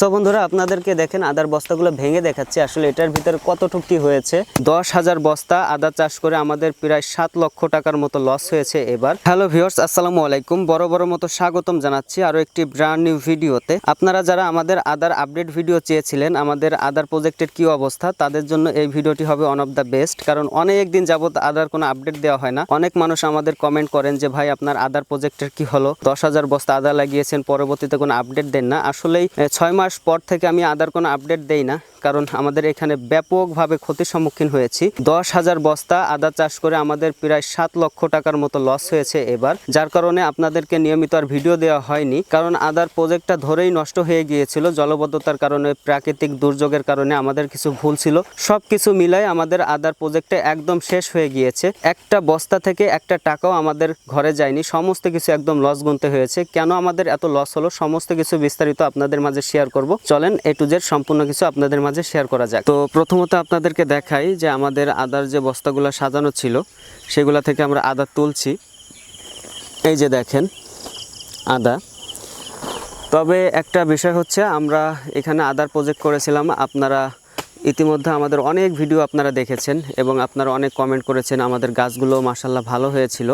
তো বন্ধুরা, আপনাদেরকে দেখেন, আদার বস্তাগুলো ভেঙে দেখাচ্ছি। আসলে এটার ভিতরে কতটুক কি হয়েছে? দশ হাজার বস্তা আদা চাষ করে আমাদের প্রায় সাত লক্ষ টাকার মতো লস হয়েছে এবার। হ্যালো ভিউয়ার্স আসসালামু আলাইকুম। বড় বড় মতো স্বাগতম জানাচ্ছি আরও একটি ব্র্যান্ড নিউ ভিডিওতে আপনারা যারা আমাদের আদার আপডেট ভিডিও চেয়েছিলেন, আমাদের আদার প্রজেক্টের কি অবস্থা, তাদের জন্য এই ভিডিওটি হবে ওয়ান অফ দ্য বেস্ট কারণ অনেক দিন যাবত আদার কোনো আপডেট দেওয়া হয় না। অনেক মানুষ আমাদের কমেন্ট করেন যে, ভাই, আপনার আদার প্রজেক্টের কি হলো? দশ হাজার বস্তা আদা লাগিয়েছেন, পরবর্তীতে কোনো আপডেট দেন না। আসলেই ছয় মাস পর থেকে আমি আদার কোনো আপডেট দেই না, কারণ আমাদের এখানে ব্যাপকভাবে ক্ষতির সম্মুখীন হয়েছি। দশ হাজার বস্তা আদা চাষ করে আমাদের প্রায় সাত লক্ষ টাকার মতো লস হয়েছে এবার, যার কারণে আপনাদেরকে নিয়মিত আর ভিডিও দেওয়া হয়নি, কারণ আদার প্রজেক্টটা ধরেই নষ্ট হয়ে গিয়েছিল, জলবদ্ধতার কারণে, প্রাকৃতিক দুর্যোগের কারণে আমাদের কিছু ভুল ছিল। সব কিছু মিলাই আমাদের আদার প্রজেক্টে একদম শেষ হয়ে গিয়েছে। একটা বস্তা থেকে একটা টাকাও আমাদের ঘরে যায়নি, সমস্ত কিছু একদম লস গুনতে হয়েছে। কেন আমাদের এত লস হলো? সমস্ত কিছু বিস্তারিত আপনাদের মাঝে শেয়ার করব। চলেন এ টু জেড সম্পূর্ণ কিছু আপনাদের মাঝে শেয়ার করা যাক। তো প্রথমত আপনাদেরকে দেখাই যে আমাদের আদার যে বস্তাগুলো সাজানো ছিল, সেগুলা থেকে আমরা আদা তুলছি। এই যে দেখেন, আদা। তবে একটা বিষয় হচ্ছে, আমরা এখানে আদার প্রজেক্ট করেছিলাম। আপনারা ইতিমধ্যে আমাদের অনেক ভিডিও আপনারা দেখেছেন এবং আপনারা অনেক কমেন্ট করেছেন, আমাদের গাছগুলো মাসাল্লাহ ভালো হয়েছিল।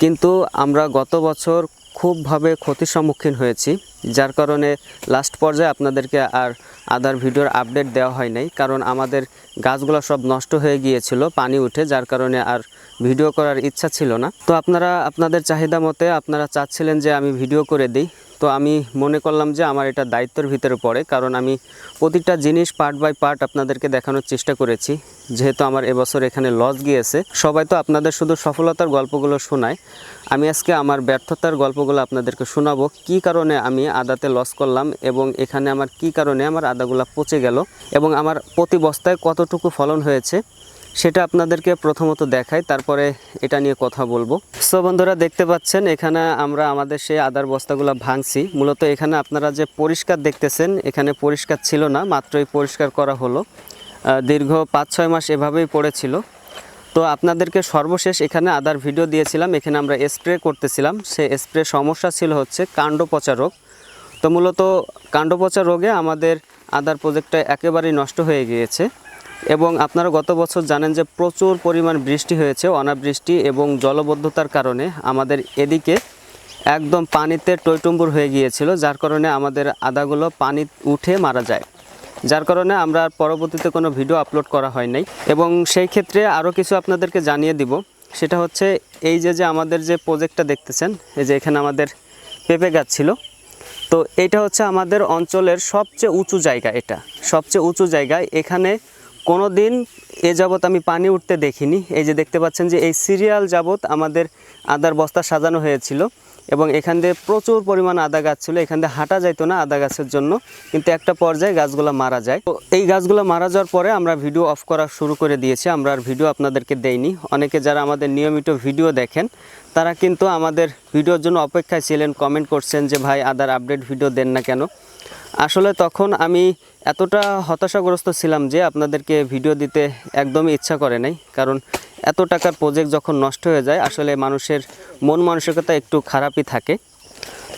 কিন্তু আমরা গত বছর খুবভাবে ক্ষতির সম্মুখীন হয়েছি, যার কারণে লাস্ট পর্যায়ে আপনাদেরকে আর আদার ভিডিওর আপডেট দেওয়া হয় নাই, কারণ আমাদের গাছগুলো সব নষ্ট হয়ে গিয়েছিল, পানি উঠে, যার কারণে আর ভিডিও করার ইচ্ছা ছিল না। তো আপনারা, আপনাদের চাহিদা মতে আপনারা চাচ্ছিলেন যে আমি ভিডিও করে দিই তো আমি মনে করলাম যে আমার এটা দায়িত্বের ভিতরে পড়ে, কারণ আমি প্রতিটা জিনিস পার্ট বাই পার্ট আপনাদেরকে দেখানোর চেষ্টা করেছি। যেহেতু আমার এবছর এখানে লস গিয়েছে, সবাই তো আপনাদের শুধু সফলতার গল্পগুলো শোনায়। আমি আজকে আমার ব্যর্থতার গল্পগুলো আপনাদেরকে শোনাবো, কি কারণে আমি আদাতে লস করলাম এবং এখানে আমার কি কারণে আমার আদাগুলো পচে গেল এবং আমার প্রতি বস্তায় কতটুকু ফলন হয়েছে। সেটা আপনাদেরকে প্রথমত দেখাই, তারপরে এটা নিয়ে কথা বলব। সো বন্ধুরা, দেখতে পাচ্ছেন, এখানে আমরা আমাদের সেই আদার বস্তাগুলো ভাঙছি। মূলত এখানে আপনারা যে পরিষ্কার দেখতেছেন, এখানে পরিষ্কার ছিল না, মাত্রই পরিষ্কার করা হলো। দীর্ঘ পাঁচ ছয় মাস এভাবেই পড়েছিল। তো, আপনাদেরকে সর্বশেষ এখানে আদার ভিডিও দিয়েছিলাম, এখানে আমরা স্প্রে করতেছিলাম। সে স্প্রে সমস্যা ছিল হচ্ছে কাণ্ড পচা রোগ। তো, মূলত কাণ্ড পচা রোগে আমাদের আদার প্রজেক্টটা একেবারেই নষ্ট হয়ে গিয়েছে। এবং আপনারা গত বছর জানেন যে প্রচুর পরিমাণ বৃষ্টি হয়েছে, অনাবৃষ্টি এবং জলবদ্ধতার কারণে আমাদের এদিকে একদম পানিতে টইটুম্বুর হয়ে গিয়েছিল, যার কারণে আমাদের আদাগুলো পানি উঠে মারা যায়। যার কারণে আমরা পরবর্তীতে কোনো ভিডিও আপলোড করা হয় নাই। এবং সেই ক্ষেত্রে আরও কিছু আপনাদেরকে জানিয়ে দিব। সেটা হচ্ছে এই যে যে আমাদের যে প্রজেক্টটা দেখতেছেন, এই যে এখানে আমাদের পেঁপে গাছ ছিল। তো এটা হচ্ছে আমাদের অঞ্চলের সবচেয়ে উঁচু জায়গা এটা। সবচেয়ে উঁচু জায়গায় এখানে কোনো দিন এ যাবৎ আমি পানি উঠতে দেখিনি। এই যে দেখতে পাচ্ছেন যে এই সিরিয়াল যাবৎ আমাদের আদার বস্তা সাজানো হয়েছিল এবং এখান দিয়ে প্রচুর পরিমাণ আদা গাছ ছিল। এখান দিয়ে হাঁটা যাইতো না আদা গাছের জন্য, কিন্তু একটা পর্যায়ে গাছগুলো মারা যায়। তো এই গাছগুলো মারা যাওয়ার পরে আমরা ভিডিও অফ করা শুরু করে দিয়েছি, আমরা আর ভিডিও আপনাদেরকে দেইনি। অনেকে যারা আমাদের নিয়মিত ভিডিও দেখেন, তারা কিন্তু আমাদের ভিডিওর জন্য অপেক্ষায় ছিলেন, কমেন্ট করছেন যে, ভাই, আদার আপডেট ভিডিও দেন না কেন? আসলে তখন আমি এতটা হতাশাগ্রস্ত ছিলাম যে আপনাদেরকে ভিডিও দিতে একদমই ইচ্ছা করে নাই। কারণ এত টাকার প্রজেক্ট যখন নষ্ট হয়ে যায়, আসলে মানুষের মন মানসিকতা একটু খারাপই থাকে।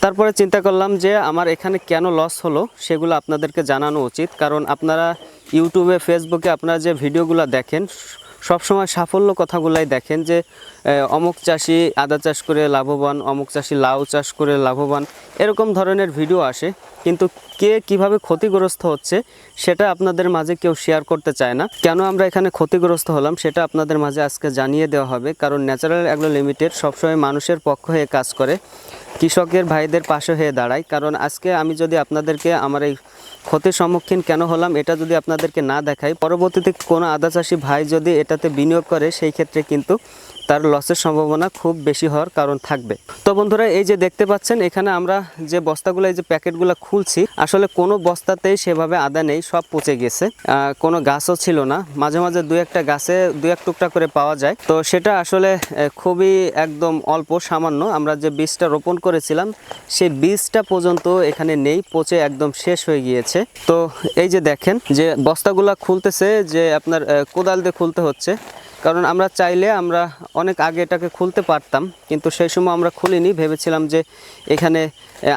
তারপরে চিন্তা করলাম যে আমার এখানে কেন লস হলো, সেগুলো আপনাদেরকে জানানো উচিত। কারণ আপনারা ইউটিউবে ফেসবুকে আপনারা যে ভিডিওগুলো দেখেন সবসময় সাফল্য কথাগুলাই দেখেন যে অমুক চাষি আদা চাষ করে লাভবান, অমুক চাষি লাউ চাষ করে লাভবান, এরকম ধরনের ভিডিও আসে। কিন্তু কে কীভাবে ক্ষতিগ্রস্ত হচ্ছে, সেটা আপনাদের মাঝে কেউ শেয়ার করতে চায় না। কেন আমরা এখানে ক্ষতিগ্রস্ত হলাম, সেটা আপনাদের মাঝে আজকে জানিয়ে দেওয়া হবে। কারণ ন্যাচারাল অ্যাগ্রো লিমিটেড সবসময় মানুষের পক্ষ হয়ে কাজ করে। কৃষকের ভাইদের পাশে হয়ে দাঁড়ায়। কারণ আজকে আমি যদি আপনাদেরকে আমার এই ক্ষতির সম্মুখীন কেন হলাম এটা যদি আপনাদেরকে না দেখাই, পরবর্তীতে কোনো আদা চাষি ভাই যদি এটাতে বিনিয়োগ করে, সেই ক্ষেত্রে কিন্তু তার লসের সম্ভাবনা খুব বেশি হওয়ার কারণ থাকবে। তো বন্ধুরা, এই যে দেখতে পাচ্ছেন, এখানে আমরা যে বস্তাগুলো, এই যে প্যাকেটগুলো খুলছি, আসলে কোনো বস্তাতেই সেভাবে আদা নেই, সব পচে গেছে। কোনো গাছও ছিল না। মাঝে মাঝে দু একটা গাছে দু এক টুকটা করে পাওয়া যায়। তো সেটা আসলে খুবই একদম অল্প, সামান্য। আমরা যে বীজটা রোপণ করেছিলাম, সেই বীজটা পর্যন্ত এখানে নেই, পচে একদম শেষ হয়ে গিয়েছে। তো এই যে দেখেন, যে বস্তাগুলা খুলতেছে, যে আপনার কোদাল দিয়ে খুলতে হচ্ছে কারণ আমরা চাইলে আমরা অনেক আগে এটাকে খুলতে পারতাম, কিন্তু সেই সময় আমরা খুলিনি। ভেবেছিলাম যে এখানে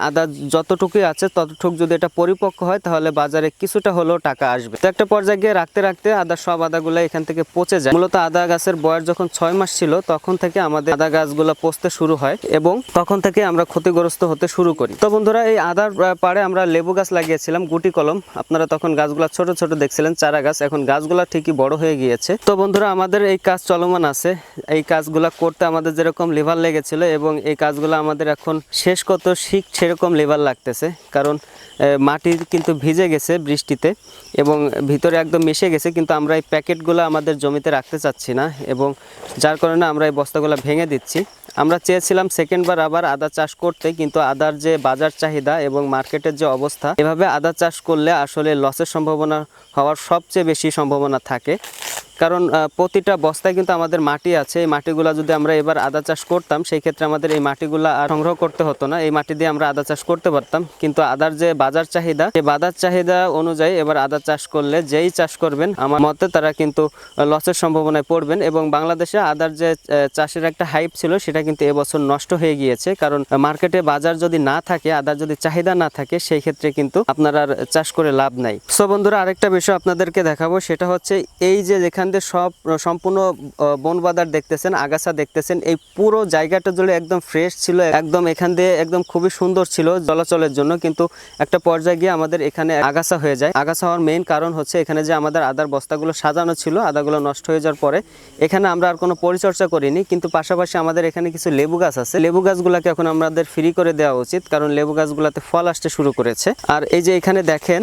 আদা যতটুকুই আছে ততটুকু যদি এটা পরিপক্ক হয়, তাহলে বাজারে কিছুটা হলেও টাকা আসবে। তো একটা পর্যায়ে গিয়ে রাখতে রাখতে আদা সব আদাগুলো এখান থেকে পচে যায়। মূলত আদা গাছের বয়স যখন ছয় মাস ছিল, তখন থেকে আমাদের আদা গাছগুলো পচতে শুরু হয় এবং তখন থেকে আমরা ক্ষতিগ্রস্ত হতে শুরু করি। তো বন্ধুরা, এই আদার পাড়ে আমরা লেবু গাছ লাগিয়েছিলাম, গুটি কলম। আপনারা তখন গাছগুলো ছোট ছোট দেখছিলেন, চারা গাছ। এখন গাছগুলা ঠিকই বড় হয়ে গিয়েছে। তো বন্ধুরা, আমাদের এই কাজ চলমান আছে। এই কাজগুলা করতে আমাদের যেরকম লিভার লেগেছিল এবং এই কাজগুলো আমাদের এখন শেষ কত শিখ সেরকম লিভার লাগতেছে। কারণ মাটি কিন্তু ভিজে গেছে বৃষ্টিতে এবং ভিতরে একদম মিশে গেছে, কিন্তু আমরা এই প্যাকেটগুলো আমাদের জমিতে রাখতে চাচ্ছি না এবং যার কারণে আমরা এই বস্তাগুলো ভেঙে দিচ্ছি। আমরা চেয়েছিলাম সেকেন্ডবার আবার আদা চাষ করতে, কিন্তু আদার যে বাজার চাহিদা এবং মার্কেটের যে অবস্থা, এভাবে আদা চাষ করলে আসলে লসের সম্ভাবনা হওয়ার সবচেয়ে বেশি সম্ভাবনা থাকে। কারণ প্রতিটা বস্তায় কিন্তু আমাদের মাটি আছে। এই মাটিগুলো যদি আমরা এবার আদা চাষ করতাম, সেই ক্ষেত্রে আমাদের এই মাটিগুলো আর সংগ্রহ করতে হতো না। এই মাটি দিয়ে আমরা আদা চাষ করতে পারতাম। কিন্তু আদার যে বাজার চাহিদা, সেই বাজার চাহিদা অনুযায়ী এবার আদা চাষ করলে যেই চাষ করবেন, আমার মতে তারা কিন্তু লসের সম্ভাবনায় পড়বেন। এবং বাংলাদেশে আদার যে চাষের একটা হাইপ ছিল, সেটা কিন্তু এবছর নষ্ট হয়ে গিয়েছে। কারণ, মার্কেটে বাজার যদি না থাকে, আদার যদি চাহিদা না থাকে, সেই ক্ষেত্রে কিন্তু আপনার চাষ করে লাভ নাই। সো বন্ধুরা, আরেকটা বিষয় আপনাদেরকে দেখাবো, সেটা হচ্ছে এই যে যেখান দিয়ে সব সম্পূর্ণ আহ, বন বাদার দেখতেছেন আগাছা দেখতেছেন। এই পুরো জায়গাটা জুড়ে একদম ফ্রেশ ছিল একদম এখান দিয়ে একদম খুবই সুন্দর ছিল চলাচলের জন্য। কিন্তু একটা পর্যায়ে গিয়ে আমাদের এখানে আগাছা হয়ে যায়। আগাছা হওয়ার মেইন কারণ হচ্ছে এখানে যে আমাদের আদার বস্তাগুলো সাজানো ছিল আদাগুলো নষ্ট হয়ে যাওয়ার পরে এখানে আমরা আর কোনো পরিচর্যা করিনি। কিন্তু পাশাপাশি আমাদের এখানে কিছু লেবু গাছ আছে। লেবু গাছগুলোকে এখন আমাদের ফ্রি করে দেওয়া উচিত কারণ লেবু গাছগুলোতে ফল আসতে শুরু করেছে। আর এই যে এখানে দেখেন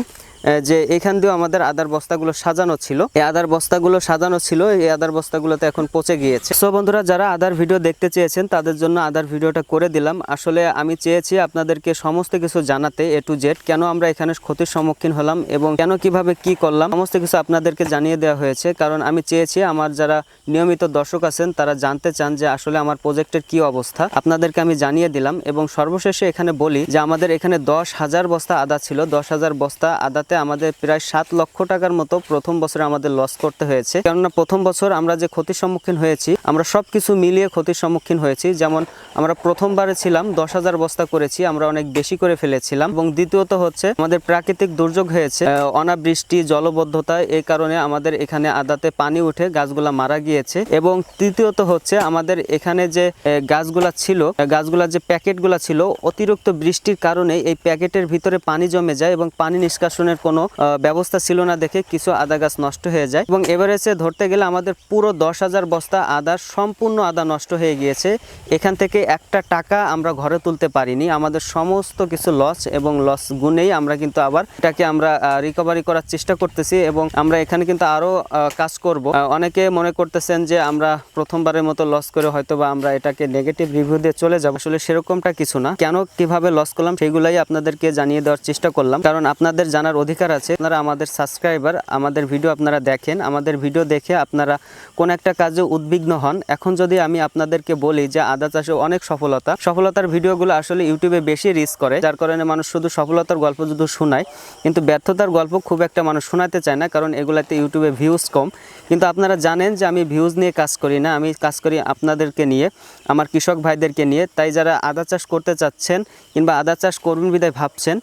যে এখান দিয়েও আমাদের আদার বস্তাগুলো সাজানো ছিল। এই আদার বস্তাগুলো সাজানো ছিল, এই আদার বস্তাগুলোতে এখন পচে গিয়েছে। সো বন্ধুরা, যারা আদার ভিডিও দেখতে চেয়েছেন, তাদের জন্য আদার ভিডিওটা করে দিলাম। আসলে আমি চেয়েছি আপনাদেরকে সমস্ত কিছু জানাতে এ টু জেড কেন আমরা এখানে ক্ষতির সম্মুখীন হলাম এবং কেন কীভাবে কি করলাম, সমস্ত কিছু আপনাদেরকে জানিয়ে দেওয়া হয়েছে। কারণ আমি চেয়েছি আমার যারা নিয়মিত দর্শক আছেন, তারা জানতে চান যে আসলে আমার প্রজেক্টের কি অবস্থা। আপনাদেরকে আমি জানিয়ে দিলাম এবং সর্বশেষে এখানে বলি যে আমাদের এখানে দশ হাজার বস্তা আদা ছিল। দশ হাজার বস্তা আদাতে আমাদের প্রায় সাত লক্ষ টাকার মতো প্রথম বছরে আমাদের লস করতে হয়েছে। কেননা প্রথম বছর আমরা যে ক্ষতির সম্মুখীন হয়েছি, আমরা সব কিছু মিলিয়ে ক্ষতির সম্মুখীন হয়েছি। যেমন আমরা প্রথমবারে ছিলাম, দশ হাজার বস্তা করেছি, আমরা অনেক বেশি করে ফেলেছিলাম। এবং দ্বিতীয়ত হচ্ছে, আমাদের প্রাকৃতিক দুর্যোগ হয়েছে অনাবৃষ্টি, জলবদ্ধতা, এই কারণে আমাদের এখানে আদাতে পানি উঠে গাছগুলা মারা গিয়েছে। এবং তৃতীয়ত হচ্ছে, আমাদের এখানে যে গাছগুলা ছিল গাছগুলা যে প্যাকেটগুলা ছিল, অতিরিক্ত বৃষ্টির কারণে এই প্যাকেটের ভিতরে পানি জমে যায় এবং পানি নিষ্কাশনের কোনো ব্যবস্থা ছিল না দেখে কিছু আদা গাছ নষ্ট হয়ে যায়। এবং এভারেজে ধরতে গেলে আমাদের পুরো দশ হাজার বস্তা আদা, সম্পূর্ণ আদা নষ্ট হয়ে গিয়েছে। এখান থেকে একটা টাকা আমরা ঘরে তুলতে পারিনি। আমাদের সমস্ত কিছু লস এবং লস গুনেই আমরা কিন্তু আবার এটাকে আমরা রিকভারি করার চেষ্টা করতেছি এবং আমরা এখানে কিন্তু আরও কাজ করব। অনেকে মনে করতেছেন যে আমরা প্রথমবারের মতো লস করে হয়তো বা আমরা এটাকে নেগেটিভ রিভিউ দিয়ে চলে যাব। আসলে সেরকমটা কিছু না। কেন কীভাবে লস করলাম সেগুলাই আপনাদেরকে জানিয়ে দেওয়ার চেষ্টা করলাম। কারণ আপনাদের জানার অধিকার আছে। আপনারা আমাদের সাবস্ক্রাইবার আমাদের ভিডিও আপনারা দেখেন। আমাদের ভিডিও দেখে আপনারা কোন একটা কাজে উদ্বিগ্ন হন। এখন যদি আমি আপনাদেরকে বলি যে আদা চাষে অনেক সফলতা, সফলতার ভিডিওগুলো আসলে ইউটিউবে বেশি রিস্ক করে, যার কারণে মানুষ শুধু সফলতার গল্প শুধু শোনায়, কিন্তু ব্যর্থতার গল্প খুব একটা মানুষ শোনাতে চায় না, কারণ এগুলাতে ইউটিউবে ভিউজ কম। কিন্তু আপনারা জানেন যে আমি ভিউজ নিয়ে কাজ করি না, আমি কাজ করি আপনাদেরকে নিয়ে, আমার কৃষক ভাইদেরকে নিয়ে। তাই যারা আদা চাষ করতে চাচ্ছেন কিংবা আদা চাষ করবেন বিদায় ভাবছেন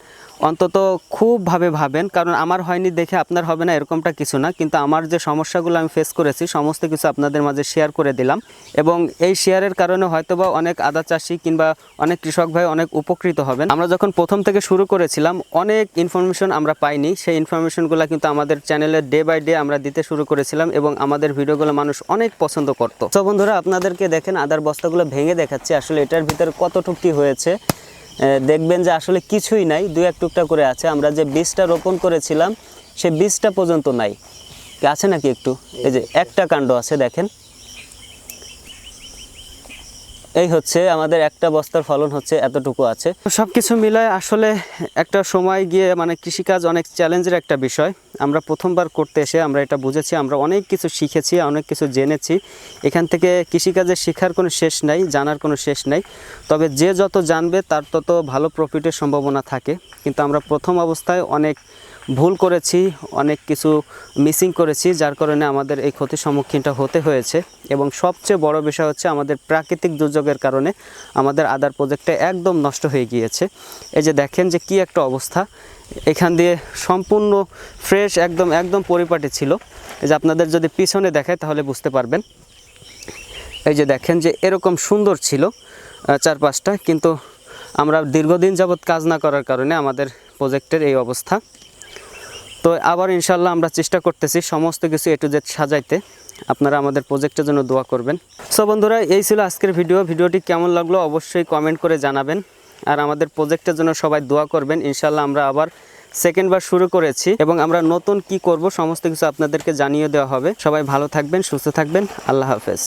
অন্তত খুবভাবে ভাবেন, কারণ আমার হয়নি দেখে আপনার হবে না, এরকমটা কিছু না। কিন্তু আমার যে সমস্যাগুলো আমি ফেস করেছি, সমস্ত কিছু আপনাদের মাঝে শেয়ার করে দিলাম। এবং এই শেয়ারের কারণে হয়তোবা অনেক আদা চাষি কিংবা অনেক কৃষক ভাই অনেক উপকৃত হবেন। আমরা যখন প্রথম থেকে শুরু করেছিলাম, অনেক ইনফরমেশন আমরা পাইনি। সেই ইনফরমেশনগুলো কিন্তু আমাদের চ্যানেলে ডে বাই ডে আমরা দিতে শুরু করেছিলাম এবং আমাদের ভিডিওগুলো মানুষ অনেক পছন্দ করতো। তো বন্ধুরা, আপনাদেরকে দেখেন, আদার বস্তাগুলো ভেঙে দেখাচ্ছি। আসলে এটার ভিতরে কতটুকটি হয়েছে? দেখবেন যে আসলে কিছুই নাই, দু এক টুকটা করে আছে। আমরা যে বীজটা রোপণ করেছিলাম, সে বীজটা পর্যন্ত নাই। আছে নাকি একটু? এই যে একটা কাণ্ড আছে, দেখেন। এই হচ্ছে আমাদের একটা বস্তার ফলন হচ্ছে এতটুকু আছে। সব কিছু মিলায় আসলে একটা সময় গিয়ে মানে কৃষিকাজ অনেক চ্যালেঞ্জের একটা বিষয়। আমরা প্রথমবার করতে এসে আমরা এটা বুঝেছি, আমরা অনেক কিছু শিখেছি, অনেক কিছু জেনেছি। এখান থেকে কৃষিকাজের শেখার কোনো শেষ নাই, জানার কোনো শেষ নাই। তবে যে যত জানবে তার তত ভালো প্রফিটের সম্ভাবনা থাকে। কিন্তু আমরা প্রথম অবস্থায় অনেক ভুল করেছি, অনেক কিছু মিসিং করেছি, যার কারণে আমাদের এই ক্ষতির সম্মুখীনটা হতে হয়েছে। এবং সবচেয়ে বড় বিষয় হচ্ছে আমাদের প্রাকৃতিক দুর্যোগের কারণে আমাদের আদার প্রজেক্টটা একদম নষ্ট হয়ে গিয়েছে। এই যে দেখেন যে কি একটা অবস্থা। এখান দিয়ে সম্পূর্ণ ফ্রেশ একদম একদম পরিপাটি ছিল। এই যে আপনাদের যদি পিছনে দেখায় তাহলে বুঝতে পারবেন। এই যে দেখেন যে এরকম সুন্দর ছিল চারপাশটা। কিন্তু আমরা দীর্ঘদিন যাবৎ কাজ না করার কারণে আমাদের প্রজেক্টের এই অবস্থা। তো আবার ইনশাল্লাহ আমরা চেষ্টা করতেছি সমস্ত কিছু এ টু জেড সাজাইতে। আপনারা আমাদের প্রজেক্টের জন্য দোয়া করবেন। সো বন্ধুরা, এই ছিল আজকের ভিডিও। ভিডিওটি কেমন লাগল অবশ্যই কমেন্ট করে জানাবেন। আর আমাদের প্রজেক্টের জন্য সবাই দোয়া করবেন। ইনশাল্লাহ আমরা আবার সেকেন্ড বার শুরু করেছি এবং আমরা নতুন কি করব সমস্ত কিছু আপনাদেরকে জানিয়ে দেওয়া হবে। সবাই ভালো থাকবেন, সুস্থ থাকবেন। আল্লাহ হাফেজ।